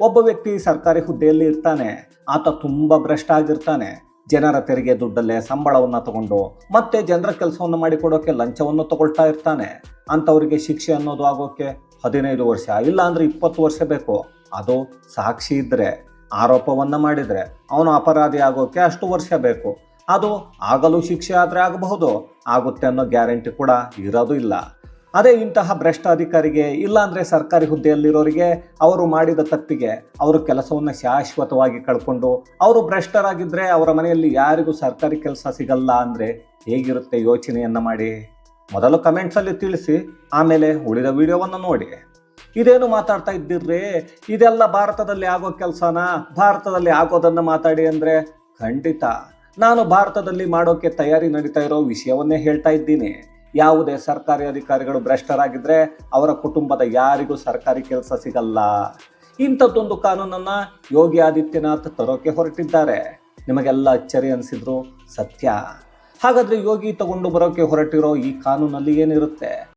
ಒಬ್ಬ ವ್ಯಕ್ತಿ ಸರ್ಕಾರಿ ಹುದ್ದೆಯಲ್ಲಿ ಇರ್ತಾನೆ, ಆತ ತುಂಬಾ ಭ್ರಷ್ಟ ಆಗಿರ್ತಾನೆ. ಜನರ ತೆರಿಗೆ ದುಡ್ಡಲ್ಲೇ ಸಂಬಳವನ್ನ ತಗೊಂಡು ಮತ್ತೆ ಜನರ ಕೆಲಸವನ್ನು ಮಾಡಿಕೊಡೋಕೆ ಲಂಚವನ್ನು ತಗೊಳ್ತಾ ಇರ್ತಾನೆ. ಅಂಥವರಿಗೆ ಶಿಕ್ಷೆ ಅನ್ನೋದು ಆಗೋಕೆ ಹದಿನೈದು ವರ್ಷ, ಇಲ್ಲ ಅಂದ್ರೆ ಇಪ್ಪತ್ತು ವರ್ಷ ಬೇಕು. ಅದು ಸಾಕ್ಷಿ ಇದ್ರೆ, ಆರೋಪವನ್ನ ಮಾಡಿದ್ರೆ ಅವನು ಅಪರಾಧಿ ಆಗೋಕೆ ಅಷ್ಟು ವರ್ಷ ಬೇಕು. ಅದು ಆಗಲು ಶಿಕ್ಷೆ ಆದ್ರೆ ಆಗಬಹುದು, ಆಗುತ್ತೆ ಅನ್ನೋ ಗ್ಯಾರಂಟಿ ಕೂಡ ಇರೋದು ಇಲ್ಲ. ಅದೇ ಇಂತಹ ಭ್ರಷ್ಟ ಅಧಿಕಾರಿಗೆ ಇಲ್ಲಾಂದರೆ ಸರ್ಕಾರಿ ಹುದ್ದೆಯಲ್ಲಿರೋರಿಗೆ ಅವರು ಮಾಡಿದ ತಪ್ಪಿಗೆ ಅವರು ಕೆಲಸವನ್ನು ಶಾಶ್ವತವಾಗಿ ಕಳ್ಕೊಂಡು, ಅವರು ಭ್ರಷ್ಟರಾಗಿದ್ದರೆ ಅವರ ಮನೆಯಲ್ಲಿ ಯಾರಿಗೂ ಸರ್ಕಾರಿ ಕೆಲಸ ಸಿಗಲ್ಲ ಅಂದರೆ ಹೇಗಿರುತ್ತೆ ಯೋಚನೆಯನ್ನು ಮಾಡಿ? ಮೊದಲು ಕಮೆಂಟ್ಸಲ್ಲಿ ತಿಳಿಸಿ, ಆಮೇಲೆ ಉಳಿದ ವಿಡಿಯೋವನ್ನು ನೋಡಿ. ಇದೇನು ಮಾತಾಡ್ತಾ ಇದ್ದಿರ್ರಿ? ಇದೆಲ್ಲ ಭಾರತದಲ್ಲಿ ಆಗೋ ಕೆಲಸನ? ಭಾರತದಲ್ಲಿ ಆಗೋದನ್ನು ಮಾತಾಡಿ ಅಂದರೆ ಖಂಡಿತ. ನಾನು ಭಾರತದಲ್ಲಿ ಮಾಡೋಕ್ಕೆ ತಯಾರಿ ನಡೀತಾ ಇರೋ ವಿಷಯವನ್ನೇ ಹೇಳ್ತಾ ಇದ್ದೀನಿ. ಯಾವುದೇ ಸರ್ಕಾರಿ ಅಧಿಕಾರಿಗಳು ಭ್ರಷ್ಟರಾಗಿದ್ದರೆ ಅವರ ಕುಟುಂಬದ ಯಾರಿಗೂ ಸರ್ಕಾರಿ ಕೆಲಸ ಸಿಗಲ್ಲ. ಇಂಥದ್ದೊಂದು ಕಾನೂನನ್ನು ಯೋಗಿ ಆದಿತ್ಯನಾಥ್ ತರೋಕೆ ಹೊರಟಿದ್ದಾರೆ. ನಿಮಗೆಲ್ಲ ಅಚ್ಚರಿ ಅನಿಸಿದ್ರು ಸತ್ಯ. ಹಾಗಾದರೆ ಯೋಗಿ ತಗೊಂಡು ಬರೋಕೆ ಹೊರಟಿರೋ ಈ ಕಾನೂನಲ್ಲಿ ಏನಿರುತ್ತೆ?